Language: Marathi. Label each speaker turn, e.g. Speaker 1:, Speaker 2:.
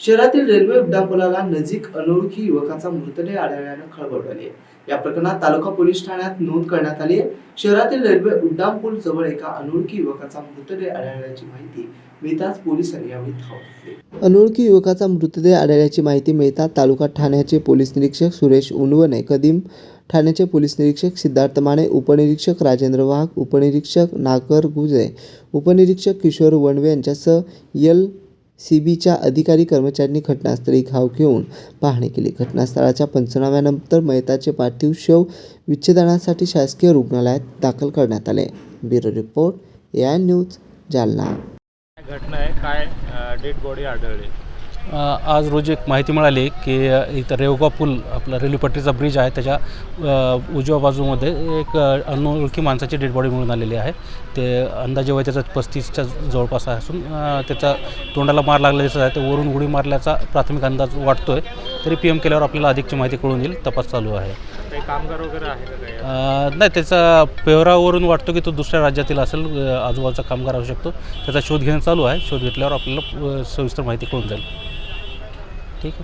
Speaker 1: शहरातील रेल्वे उड्डाणपुलाला नजीक अनोळखी युवकाचा मृतदेह आढळल्यानं खळबळ आहे. या प्रकरणात तालुका पोलीस ठाण्यात नोंद करण्यात आली आहे. शहरातील रेल्वे उड्डाणपूल जवळ एका अनोळखी युवकाचा मृतदेह आढळल्याची माहिती मिळताच पोलिसांनी यावेळी धाव घेतली. अनोळखी युवकाचा मृतदेह आढळल्याची माहिती मिळताच तालुका ठाण्याचे पोलीस निरीक्षक सुरेश उनवणे कदीम ठाण्याचे पोलीस निरीक्षक सिद्धार्थ माने उपनिरीक्षक राजेंद्र वाघ उपनिरीक्षक नागर गुजे उपनिरीक्षक किशोर वणवे यांच्यासह एल. सी बीच्या अधिकारी कर्मचाऱ्यांनी घटनास्थळी घाव घेऊन पाहणी केली. घटनास्थळाच्या पंचनाम्यानंतर मयताचे पार्थिव शव विच्छेदनासाठी शासकीय रुग्णालयात दाखल करण्यात आले. Bureau report A I news Jalna.
Speaker 2: घटना आहे? काय डेड बॉडी आढळली?
Speaker 3: आज रोजी एक माहिती मिळाली की इथं रेवगा पूल आपला रेल्वे पट्टीचा ब्रिज आहे. त्याच्या उजव्या बाजूमध्ये एक अनोळखी माणसाची डेड बॉडी मिळून आलेली आहे. ते अंदाजे वय त्याचा पस्तीसच्या जवळपास आहे असून त्याचा तोंडाला मार लागला दिसत आहे. ते वरून उडी मारल्याचा प्राथमिक अंदाज वाटतोय. तरी पी एम केल्यावर आपल्याला अधिकची माहिती कळून येईल. तपास चालू आहे.
Speaker 2: कामगार वगैरे आहे
Speaker 3: नाही त्याचा पेहरावरून वाटतो की तो दुसऱ्या राज्यातील असेल. आजूबाजूचा कामगार असू शकतो. त्याचा शोध घेणं चालू आहे. शोध घेतल्यावर आपल्याला सविस्तर माहिती कळून जाईल. ठीक आहे